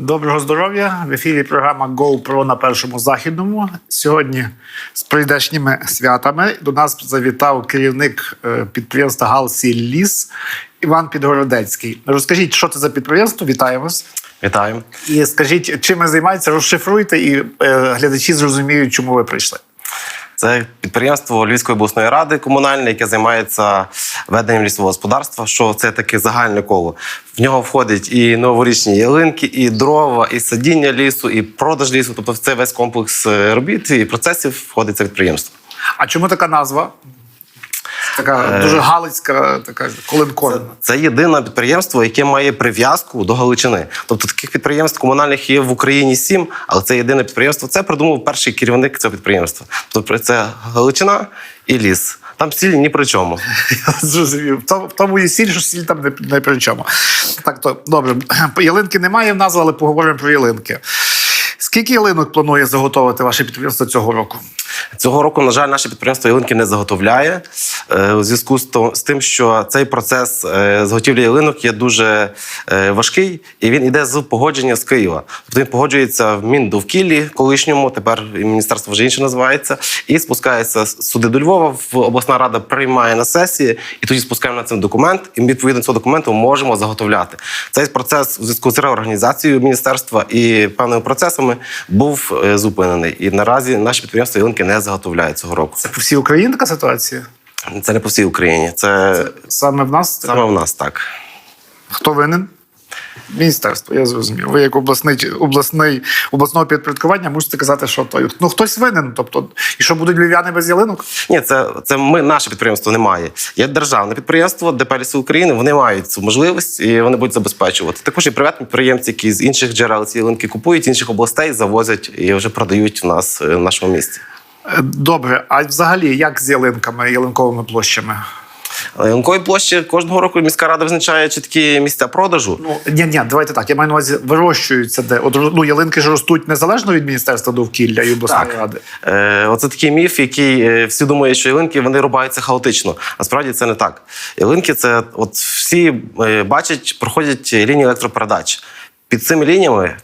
Доброго здоров'я! В ефірі програма GoPro на першому західному. Сьогодні з прийдешніми святами до нас завітав керівник е, підприємства Галсі Ліс Іван Підгородецький. Розкажіть, що це за підприємство? Вітаю вас. Вітаю. І скажіть, чим ви займаєтеся, розшифруйте, і е, глядачі зрозуміють, чому ви прийшли. Це підприємство Львівської обласної ради комунальне, яке займається веденням лісового господарства. Що це таке загальне коло? В нього входять і новорічні ялинки, і дрова, і садіння лісу, і продаж лісу. Тобто, це весь комплекс е, робіт і процесів входить це підприємство. А чому така назва? Така дуже галицька, така колинкорна. Це єдине підприємство, яке має прив'язку до Галичини. Тобто таких підприємств комунальних є в Україні сім, але це єдине підприємство. Це придумав перший керівник цього підприємства. Тобто це Галичина і ліс. Там сіль ні при чому. Я зрозумів. В тому- і сіль, що сіль там не, не при чому. Так, то добре. Ялинки немає в нас, але поговоримо про ялинки. Скільки ялинок планує заготовити ваше підприємство цього року? Цього року, на жаль, наше підприємство ялинки не заготовляє е, у зв'язку з тим, що цей процес е, зготівлі ялинок є дуже е, важкий, і він іде з погодження з Києва. Тобто він погоджується в Міндовкіллі колишньому, тепер міністерство вже інше називається, і спускається сюди до Львова. В обласна рада приймає на сесії, і тоді спускаємо на цей документ. І ми, відповідно цього документу можемо заготовляти. Цей процес у зв'язку з реорганізацією міністерства і певними процесами був зупинений. І наразі наші підприємства ялинки не заготовляють цього року. Це по всій Україні така ситуація? Це не по всій Україні. Це, Саме в нас? саме в нас так. Хто винен? Міністерство, я зрозумів. Ви як обласний, обласний, обласного підпорядкування мусите казати, що той. Ну хтось винен. Тобто, і що будуть львів'яни без ялинок? Ні, це, це ми, наше підприємство немає. Є державне підприємство, ДП «Ліси України. Вони мають цю можливість і вони будуть забезпечувати. Також і приватні підприємці, які з інших джерел ці ялинки купують, з інших областей завозять і вже продають у нас е, в нашому місті. Добре, а взагалі як з ялинками, ялинковими площами? Ялинкові площі кожного року міська рада визначає чіткі місця продажу. Ну ні, ні, давайте так. Я маю на увазі, вирощуються де. От ну, ялинки ж ростуть незалежно від міністерства довкілля і обласної Так. ради. Е, оце такий міф, який е, всі думають, що ялинки вони рубаються хаотично. Насправді це не так. Ялинки це от всі е, бачать, проходять лінії електропередач. Під цими лініями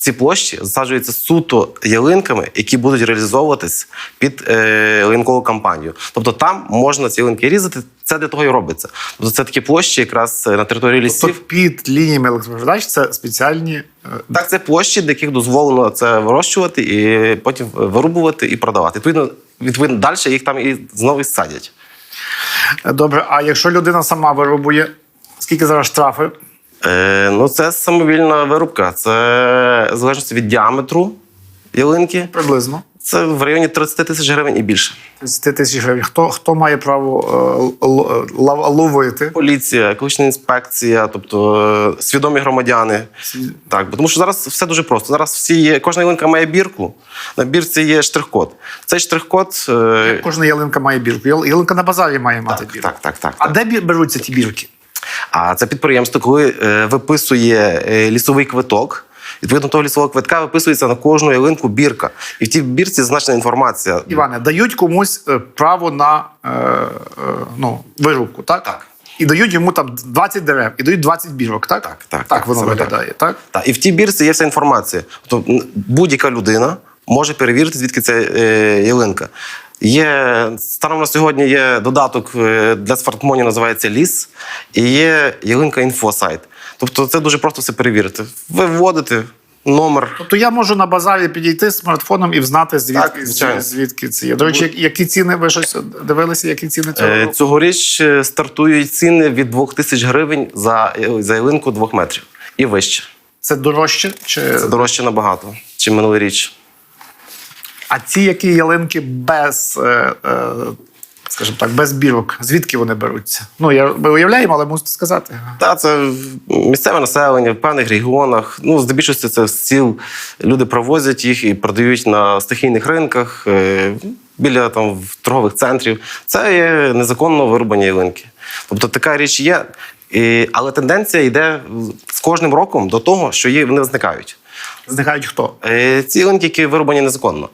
ці площі засаджуються суто ялинками, які будуть реалізовуватись під е, ялинкову кампанію. Тобто там можна ці ялинки різати. Це для того і робиться. Тобто це такі площі, якраз е, на території лісів. Тобто під лініями електропередач це спеціальні. е, Так, це площі, для яких дозволено це вирощувати і потім вирубувати і продавати. Відповідно, відповідно далі їх там і знову садять. Добре, а якщо людина сама вирубує, скільки зараз штрафи? Е, ну, це самовільна вирубка. Це в залежності від діаметру ялинки. Приблизно Це в районі 30 тисяч гривень і більше. 30 тисяч гривень. Хто, хто має право е, л- л- ловити? Поліція, екологічна інспекція, тобто е, свідомі громадяни. Так, бо тому що зараз все дуже просто. Зараз всі є, кожна ялинка має бірку. На бірці є штрих-код. Цей штрих-код. е, Кожна ялинка має бірку. Ял- Ялинка на базарі має мати так, бірку. так, так, так. А де бі- беруться ті бірки? А це підприємство, коли е, виписує е, лісовий квиток. Відповідно того лісового квитка виписується на кожну ялинку бірка. І в тій бірці зазначена інформація. Іване, дають комусь е, право на е, е, ну, вирубку, так? Так. І дають йому там 20 дерев, і дають 20 бірок, так? Так, так, Так так, воно саме так. виглядає, так? Та, і в тій бірці є вся інформація. Тобто будь-яка людина може перевірити, звідки це е, ялинка. Є станом на сьогодні є додаток е, для смартфонів, називається Ліс, і є ялинка інфосайт. Тобто це дуже просто все перевірити. Ви вводите номер. Тобто я можу на базарі підійти з смартфоном і взнати, звідки, Так, звідки це є. До речі, які ціни ви щось дивилися, які ціни цього Е, року? Цьогоріч е, стартують ціни від 2 тисяч гривень за, за ялинку 2 метрів і вище. Це дорожче? Чи... Це дорожче набагато, чим минулий річ. А ці, які ялинки без, е, е, скажімо так, без бірок, звідки вони беруться? Ну, я, ми уявляємо, але мусите сказати. Та це місцеве населення в певних регіонах. Ну, здебільшого це з сіл. Люди провозять їх і продають на стихійних ринках, е, біля там торгових центрів. Це є незаконно вирубані ялинки. Тобто така річ є. І, але тенденція йде з кожним роком до того, що є, вони зникають. Зникають хто? Ці ялинки, які вирубані незаконно.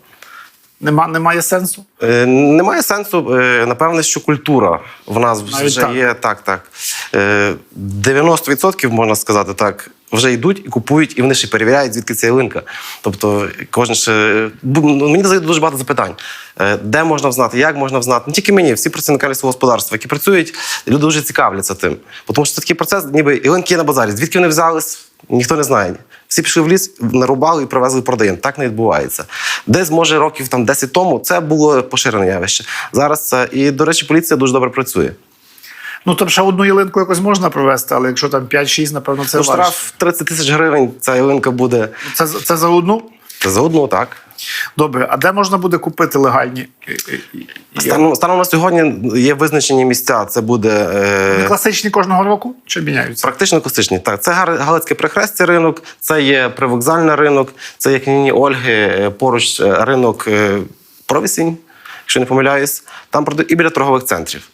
Нема, немає сенсу? Е, Немає сенсу, е, напевне, що культура в нас Навіть вже так. є так, так. Е, 90% можна сказати так. вже йдуть і купують, і вони ще перевіряють, звідки ця ялинка. Тобто, кожен ще ну, мені задають дуже багато запитань, Е, де можна взнати, як можна взнати. Не тільки мені, всі працівники лісового господарства, які працюють, люди дуже цікавляться тим. Тому що це такий процес, ніби ялинки є на базарі. Звідки вони взялись, ніхто не знає. Всі пішли в ліс, нарубали і привезли продаємо. Так не відбувається. Десь, може, років там 10 тому це було поширене явище. Зараз це і, до речі, поліція дуже добре працює. Ну там ще одну ялинку якось можна провести, але якщо там 5-6, напевно, це ну, важче. штраф 30 тисяч гривень. Ця ялинка буде Це, це за одну? Це за одну, так. Добре, а де можна буде купити легальні? е, е, Станом, станом на сьогодні є визначені місця. Це буде е, класичні кожного року чи міняються? практично класичні. Так, це Галицьке прихрестя ринок, це є привокзальний ринок, це є княні Ольги, е, поруч ринок Провісінь, якщо не помиляюсь. Там продають і біля торгових центрів.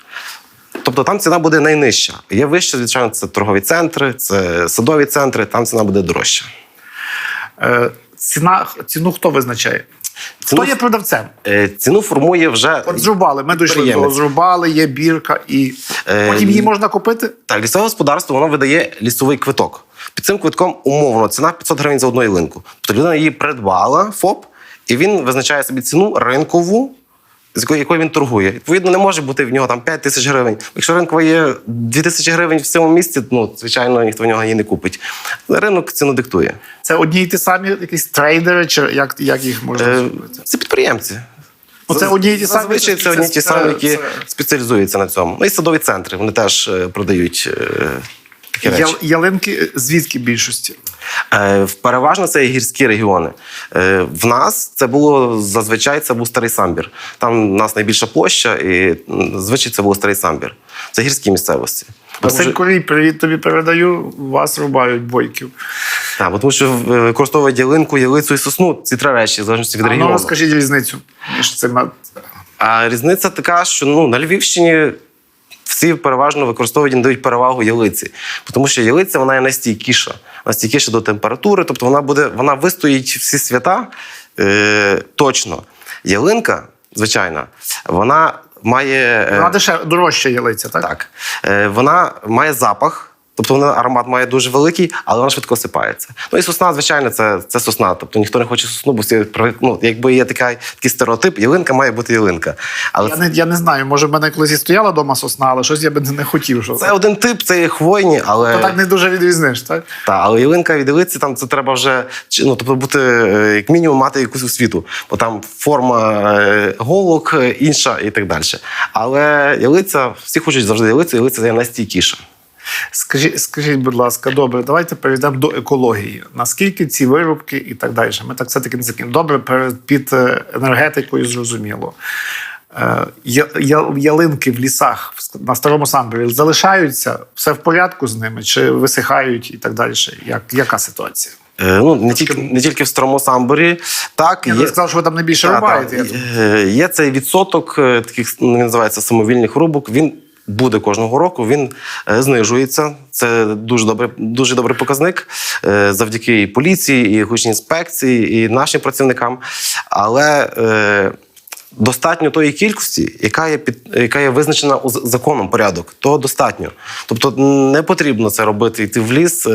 Тобто там ціна буде найнижча. Є вище, звичайно, це торгові центри, це садові центри, там ціна буде дорожча. Е, ціна, ціну хто визначає? Ціну- Хто є продавцем? Е, Ціну формує вже От зрубали, ми дійшли до підприємець. зрубали, є бірка, і Е, потім її можна купити. Так, лісове господарство воно видає лісовий квиток. Під цим квитком умовно ціна 500 гривень за одну ялинку. Тобто людина її придбала, ФОП, і він визначає собі ціну ринкову, з якою, він торгує. Відповідно, не може бути в нього там 5 тисяч гривень. Якщо ринкова є 2 тисячі гривень в цьому місці, ну звичайно, ніхто в нього її не купить. Ринок ціну диктує. Це одні й ті самі якісь трейдери, чи як, як їх можна Е, зробити? Це підприємці. Це одні ті самі, Зазвичай це- це одні ті самі, які спеціалізуються на цьому. Ну і садові центри. Вони теж е, продають е, такі речі. Ялинки е, звідки більшості? Е, Переважно це гірські регіони. Е, В нас це було зазвичай це був старий самбір. Там у нас найбільша площа, і м, зазвичай це був старий самбір. Це гірські місцевості. Василь привіт тобі передаю. Вас рубають бойків. Так, бо тому що е, використовують ялинку, ялицю і сосну. Ці три речі, в залежності від А ну регіону. розкажіть різницю між цими. А різниця така, що ну, на Львівщині всі переважно використовують і надають перевагу ялиці. Тому що ялиця вона є найстійкіша, найстійкіша до температури, тобто вона буде, вона вистоїть всі свята е, точно. Ялинка, звичайна, вона має. е, Вона дешев, дорожча ялиця, так? так. Е, вона має запах. Тобто вона аромат має дуже великий, але вона швидко осипається. Ну і сосна, звичайно, це, це сосна. Тобто ніхто не хоче сосну, бо всі ну, якби є така, такий стереотип, ялинка має бути ялинка. Але Я не, я не знаю, може, в мене колись і стояла вдома сосна, але щось я би не хотів. Що... Це один тип, це є хвойні, але То так не дуже відрізниш, так? та, але ялинка від ялиці там це треба вже ну, тобто бути е, як мінімум мати якусь освіту, бо там форма е, голок е, інша і так далі. Але ялиця, всі хочуть завжди ялицю, ялиця є найстійкіша. Скажіть, скажіть, будь ласка, добре, давайте перейдемо до екології. Наскільки ці виробки і так далі? Ми так все-таки не закинемо. Добре, під е, енергетикою зрозуміло. Е, я- я- Ялинки в лісах на старому самборі залишаються все в порядку з ними, чи висихають і так далі? Як, яка ситуація? Е, ну, не тільки, не тільки в старому самборі, так, Я є, сказав, що ви там найбільше Та, рубаєте. та, я Є цей відсоток таких ну, називається самовільних рубок. Він буде кожного року. Він е, знижується. Це дуже добре, дуже добрий показник е, завдяки і поліції, і гучній інспекції, і нашим працівникам. Але е, достатньо тої кількості, яка є під яка є визначена у законом порядок, того достатньо. Тобто не потрібно це робити, йти в ліс,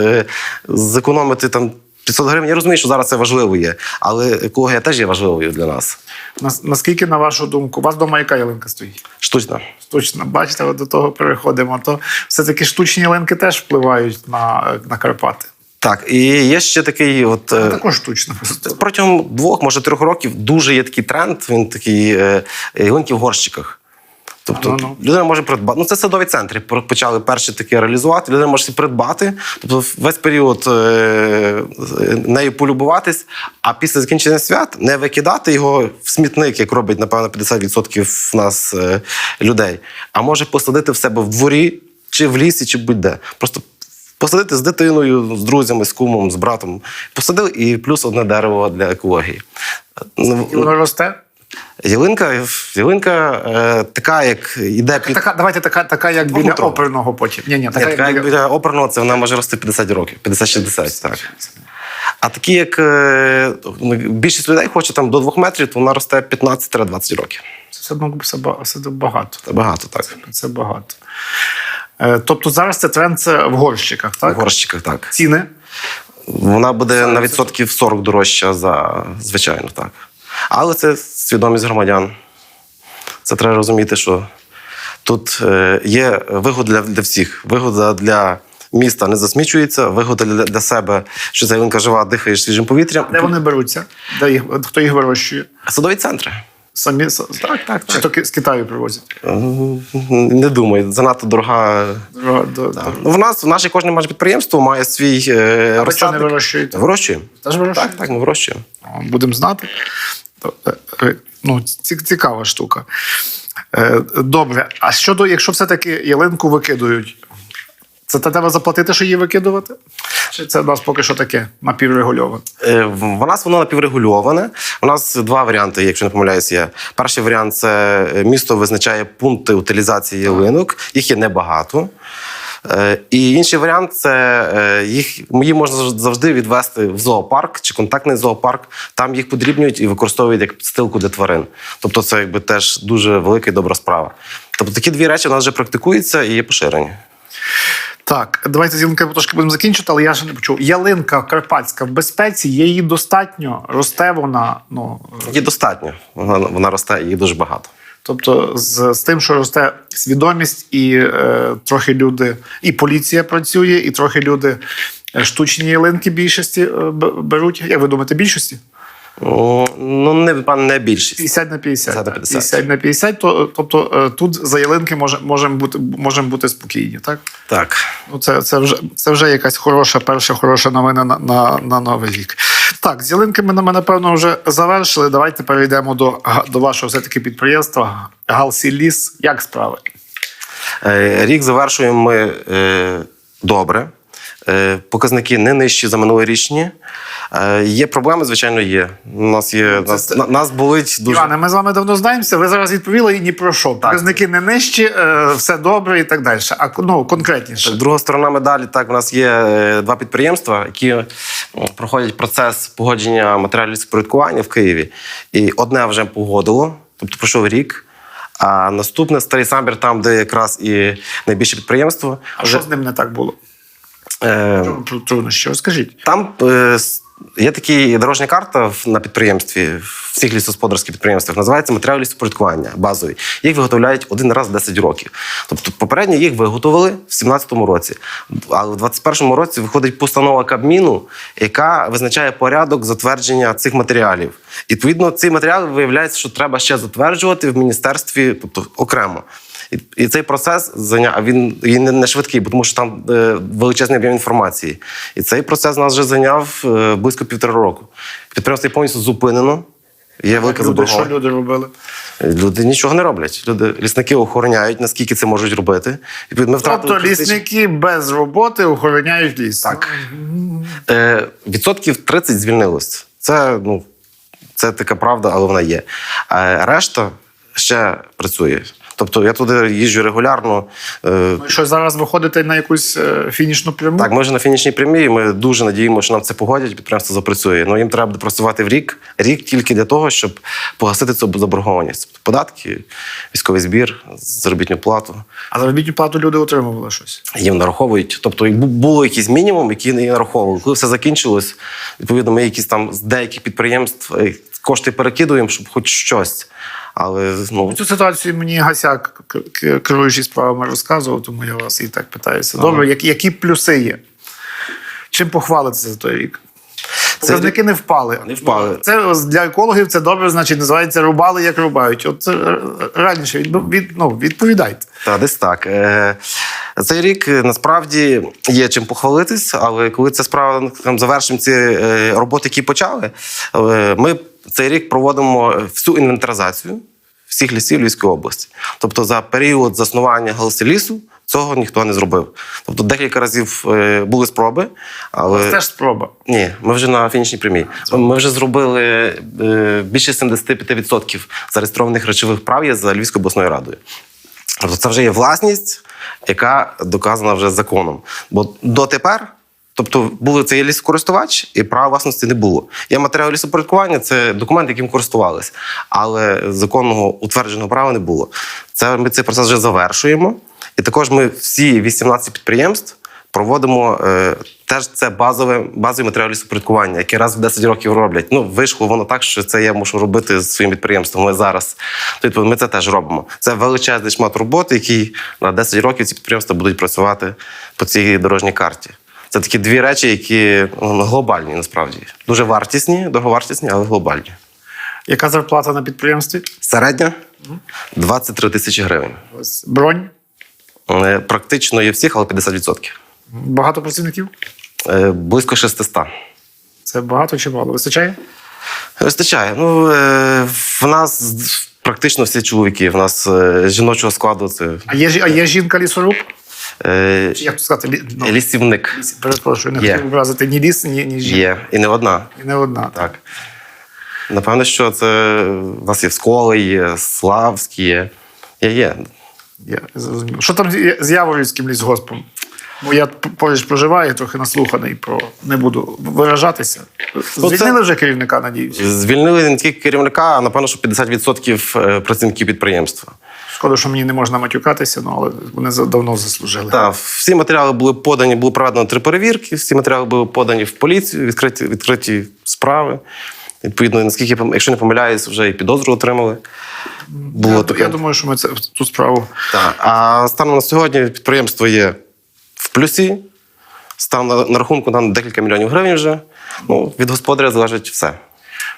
зекономити там. 500 гривень. Я розумію, що зараз це важливо є, але екологія теж є важливою для нас. Нас- Наскільки, на вашу думку, у вас вдома яка ялинка стоїть? Штучно. Точно, бачите, от до того переходимо. То все-таки штучні ялинки теж впливають на, на Карпати. Так, і є ще такий, от Це е, також штучно. протягом двох, може трьох років дуже є такий тренд. Він такий е, ялинки в горщиках. Тобто Ну-ну. людина може придбати. Ну, це садові центри почали перші такі реалізувати. Людина може придбати, тобто весь період е, нею полюбуватись, а після закінчення свят не викидати його в смітник, як робить, напевно, 50% в нас е, людей, а може посадити в себе в дворі, чи в лісі, чи будь-де. Просто посадити з дитиною, з друзями, з кумом, з братом. Посадив і плюс одне дерево для екології. Ну, воно росте. Ялинка, ялинка е, така, як іде під Така, давайте така, така як біля Двохметрова. оперного потім. Ні, ні, Ні, така, така, як біля оперного, це вона може рости 50 років, 50-60, так. А такі, як е, ну, більшість людей хоче там до 2 метрів, то вона росте 15-20 років. Це ба- це багато. Це багато, так. Це багато. Е, Тобто зараз це тренд це в горщиках, так? В горщиках, так. Ціни. вона буде на відсотків 40 дорожча за звичайно, так. Але це свідомість громадян. Це треба розуміти, що тут е, є вигода для, для всіх. Вигода для міста не засмічується, вигода для, для себе, що ця ялинка жива, дихає свіжим повітрям. Де вони беруться? Де їх, хто їх вирощує? Садові центри. Самі так, так, Чи то з Китаю привозять? Не думаю, занадто дорога. До- до- до- Ну, в нас в нашій кожне майже підприємство має свій е, А ви що не вирощуєте? Вирощуємо. Теж вирощуєте? Так, так, ми вирощуємо. Будемо знати. Е, е, Ну, цікава штука. Е, Добре. А щодо, якщо все-таки ялинку викидують, це треба заплатити, що її викидувати? Чи це у нас поки що таке напіврегульоване? В нас воно напіврегульоване. У нас два варіанти, якщо не помиляюсь, є. Перший варіант це місто визначає пункти утилізації ялинок, їх є небагато. Е, І інший варіант це е, їх її можна завжди відвести в зоопарк чи контактний зоопарк. Там їх подрібнюють і використовують як підстилку для тварин. Тобто, це якби теж дуже велика і добра справа. Тобто такі дві речі у нас вже практикуються і є поширені. Так, давайте з ялинкою трошки будемо закінчувати, але я ще не почув. Ялинка карпатська в безпеці, є її достатньо, росте вона. Ну, Її достатньо. Вона, вона росте, її дуже багато. Тобто, з, з тим, що росте свідомість, і е, трохи люди, і поліція працює, і трохи люди е, штучні ялинки більшості е, беруть. Як ви думаєте, більшості? Ну, не, пан, не більшість. 50 на 50. 50 на 50. 50 на 50, то, тобто е, тут за ялинки може, можемо бути, можемо бути спокійні, так? Так. Ну, це, це, вже, це вже якась хороша, перша хороша новина на, на, на новий рік. Так, з ялинками ми, напевно, вже завершили. Давайте перейдемо до, до вашого все-таки підприємства Галсі Ліс. Як справи? Е, Рік завершуємо ми е, добре. Е, Показники не нижчі за минулорічні. Е, Є проблеми, звичайно, є. У нас є нас, на- нас болить дуже. Іване, ми з вами давно знаємося. Ви зараз відповіли і ні про що. Показники не нижчі, е, все добре і так далі. А ну, конкретніше. Друга сторона медалі, так, у нас є два підприємства, які проходять процес погодження матеріалів спорядкування в Києві. І одне вже погодило, тобто пройшов рік. А наступне старий самбір, там, де якраз і найбільше підприємство. А що з ним не так було? Е, Про труднощі, розкажіть. Там е, є така дорожня карта на підприємстві, в всіх лісогосподарських підприємствах, називається матеріал лісопорядкування базові. Їх виготовляють один раз в 10 років. Тобто, попередньо їх виготовили в 17-му році. Але в 21-му році виходить постанова Кабміну, яка визначає порядок затвердження цих матеріалів. Відповідно, ці матеріали виявляється, що треба ще затверджувати в міністерстві, тобто окремо. І, і цей процес зайняв він, він не- швидкий, бо тому що там е, величезний об'єм інформації. І цей процес нас вже зайняв е, близько півтора року. Підприємство повністю зупинено. Є велика Люди, що люди робили? Люди нічого не роблять. Люди, лісники охороняють, наскільки це можуть робити. Відповідно, ми втратили Тобто лісники без роботи охороняють ліс. Так. Е, відсотків 30 звільнилось. Це, ну, це така правда, але вона є. А решта ще працює. Тобто я туди їжджу регулярно. Е, Ну, що зараз виходите на якусь е, фінішну пряму? Так, ми вже на фінішній прямій. Ми дуже надіємося, що нам це погодять. Підприємство запрацює. Ну їм треба буде працювати в рік, рік тільки для того, щоб погасити цю заборгованість. Тобто податки, військовий збір, заробітну плату. А заробітну плату люди отримували щось. Їм нараховують. Тобто бу- було якийсь мінімум, який не нараховували. Коли все закінчилось, відповідно, ми якісь там з деяких підприємств е, кошти перекидуємо, щоб хоч щось. Але ну Цю ситуацію мені Гасяк, керуючий справами, розказував, тому я вас і так питаюся. Добре, які, які плюси є? Чим похвалитися за той рік? Показники не впали. Не впали. Це для екологів це добре, значить, називається рубали, як рубають. От це раніше від, від, ну, відповідайте. Та десь так. Е, Цей рік е, насправді є чим похвалитись, але коли ця справа там завершимо ці е, роботи, які почали, ми цей рік проводимо всю інвентаризацію всіх лісів Львівської області. Тобто за період заснування галсі-лісу цього ніхто не зробив. Тобто декілька разів е, були спроби, але Це теж спроба. ні, ми вже на фінішній прямій. Ми вже зробили е, більше 75% зареєстрованих речових прав є за Львівською обласною радою. Тобто це вже є власність, яка доказана вже законом. Бо дотепер, тобто були це є лісокористувач, і права власності не було. Є матеріал лісопорядкування, це документ, яким користувалися, але законного утвердженого права не було. Це ми цей процес вже завершуємо. І також ми всі 18 підприємств проводимо е, теж це базове, базові матеріали лісопорядкування, які раз в 10 років роблять. Ну, вийшло воно так, що це я мушу робити з своїм підприємством. Ми зараз. Тобто ми це теж робимо. Це величезний шмат роботи, який на 10 років ці підприємства будуть працювати по цій дорожній карті. Це такі дві речі, які ну, глобальні насправді. Дуже вартісні, дороговартісні, але глобальні. Яка зарплата на підприємстві? Середня 23 тисячі гривень. Ось бронь. Е, Практично є всіх, але 50%. Багато працівників? Е, Близько 600. Це багато чи мало? Вистачає? Вистачає. Ну, е, в нас практично всі чоловіки. В нас жіночого складу це А є, а є жінка лісоруб? Е, Чи як тут сказати? Ну, лісівник. ліс- Перепрошую, не Є. хотів образити ні ліс, ні, ні жінка. Є. І не одна. І не одна. Так. Напевно, що це у вас є Сколи, є Славські, є. Є, є. Я зрозумів. Що там з- з Яворівським лісгоспом? Бо я поруч проживаю, трохи наслуханий про не буду виражатися. Ну, Звільнили вже керівника, надіюся. Звільнили не тільки керівника, а напевно, що 50% е, працівників підприємства. Шкода, що мені не можна матюкатися, ну але вони давно заслужили. Так, всі матеріали були подані, було проведено три перевірки. Всі матеріали були подані в поліцію, відкриті, відкриті справи. Відповідно, наскільки я якщо не помиляюсь, вже і підозру отримали. Було я, таке. я думаю, що ми це цю справу. Так. А станом на сьогодні підприємство є в плюсі. Стан на, на рахунку там декілька мільйонів гривень вже. Ну, від господаря залежить все.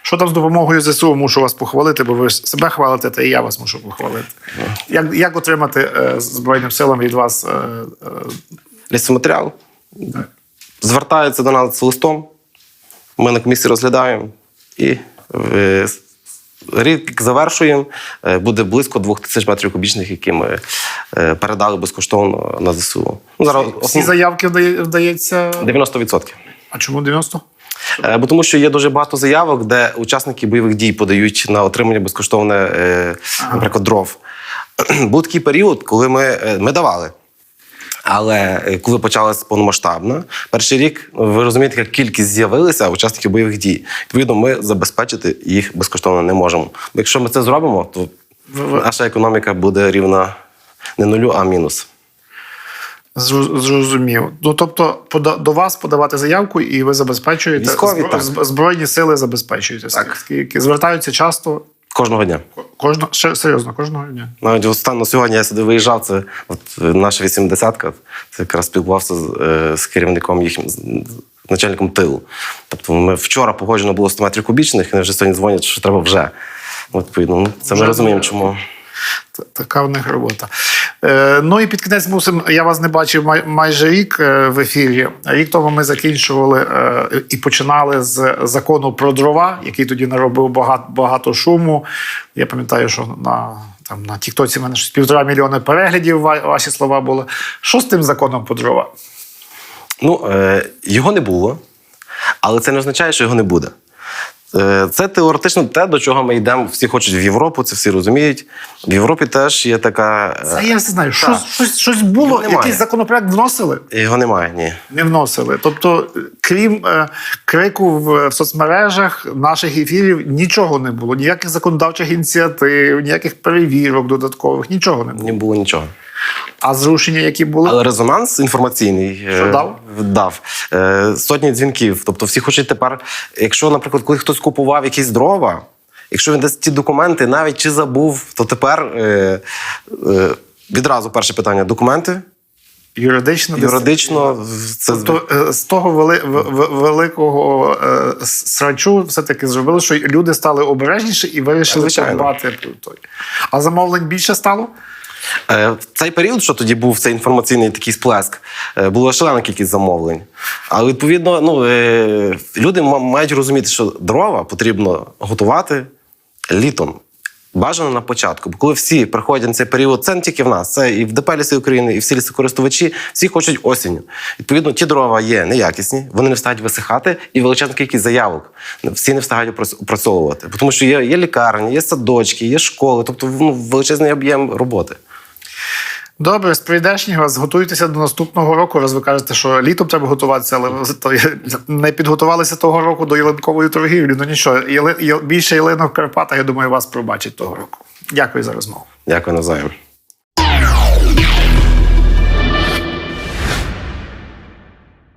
Що там з допомогою ЗСУ мушу вас похвалити, бо ви ж себе хвалите, та і я вас мушу похвалити. Як, як отримати е, Збройним силам від вас е, е, Лісоматеріал звертаються до нас з листом. Ми на комісії розглядаємо і е, рік завершуємо. Е, Буде близько двох тисяч метрів кубічних, які ми е, передали безкоштовно на ЗСУ. Ну, зараз всі основ... заявки вдається? 90%. А чому 90? Е, Бо тому що є дуже багато заявок, де учасники бойових дій подають на отримання безкоштовне, наприклад, дров. Був такий період, коли ми, ми давали. Але е, коли почалася повномасштабна, перший рік ви розумієте, яка кількість з'явилася учасників бойових дій. Відповідно, ми забезпечити їх безкоштовно не можемо. Бо якщо ми це зробимо, то наша економіка буде рівна не нулю, а мінус. Зрозумів. Ну тобто, до вас подавати заявку, і ви забезпечуєте Військові, збро- так. збройні сили забезпечуєте. Так. Звертаються часто Кожного дня. Кожно, ще серйозно, кожного дня. Навіть останньо сьогодні я сюди виїжджав. Це от е, наша 80-ка. Це якраз спілкувався з, е, з керівником їхнім, начальником тилу. Тобто ми вчора погоджено було 100 метрів кубічних, і вони вже сьогодні дзвонять, що треба вже. От, відповідно, ну, це Вже ми розуміємо, чому. Така в них робота. Е, ну і під кінець мусимо. Я вас не бачив май, майже рік е, в ефірі. Рік тому ми закінчували е, і починали з закону про дрова, який тоді наробив багато, багато шуму. Я пам'ятаю, що на. Там на Тіктоці мене щось півтора мільйони переглядів ваші слова були. Що з тим законом про дрова? Ну, е, його не було, але це не означає, що його не буде. Е, Це теоретично те, до чого ми йдемо. Всі хочуть в Європу, це всі розуміють. В Європі теж є така. е, Це я все знаю. Щось, щось, щось було, якийсь законопроект вносили? Його немає, ні. Не вносили. Тобто, крім е, крику в, в соцмережах, наших ефірів нічого не було. Ніяких законодавчих ініціатив, ніяких перевірок додаткових, нічого не було. Не було нічого. А зрушення, які були, Але резонанс інформаційний е, Що дав? дав. Е, сотні дзвінків. Тобто всі хочуть тепер, якщо, наприклад, коли хтось купував якісь дрова, якщо він дасть ті документи, навіть чи забув, то тепер е, е, відразу перше питання: документи. юридично, Юридично, це Тобто з того вели, великого е, срачу все-таки зробили, що люди стали обережніші і вирішили той. А замовлень більше стало? Е, В цей період, що тоді був цей інформаційний такий сплеск, е, була шалена кількість замовлень. Але відповідно, ну е, люди ма- мають розуміти, що дрова потрібно готувати літом. Бажано на початку, бо коли всі приходять на цей період, це не тільки в нас, це і в ДП ліси України, і всі лісокористувачі, всі хочуть осінню. Відповідно, ті дрова є неякісні, вони не встигають висихати, і величезна кількість заявок. Всі не встигають опрацьовувати. Тому що є, є лікарні, є садочки, є школи, тобто ну, величезний об'єм роботи. Добре, з прийдешнього вас готуйтеся до наступного року. Раз ви кажете, що літом треба готуватися, але не підготувалися того року до ялинкової торгівлі. Ну нічого, яли- більше ялинок в Карпатах, я думаю, вас пробачить того року. Дякую за розмову. Дякую навзаєм.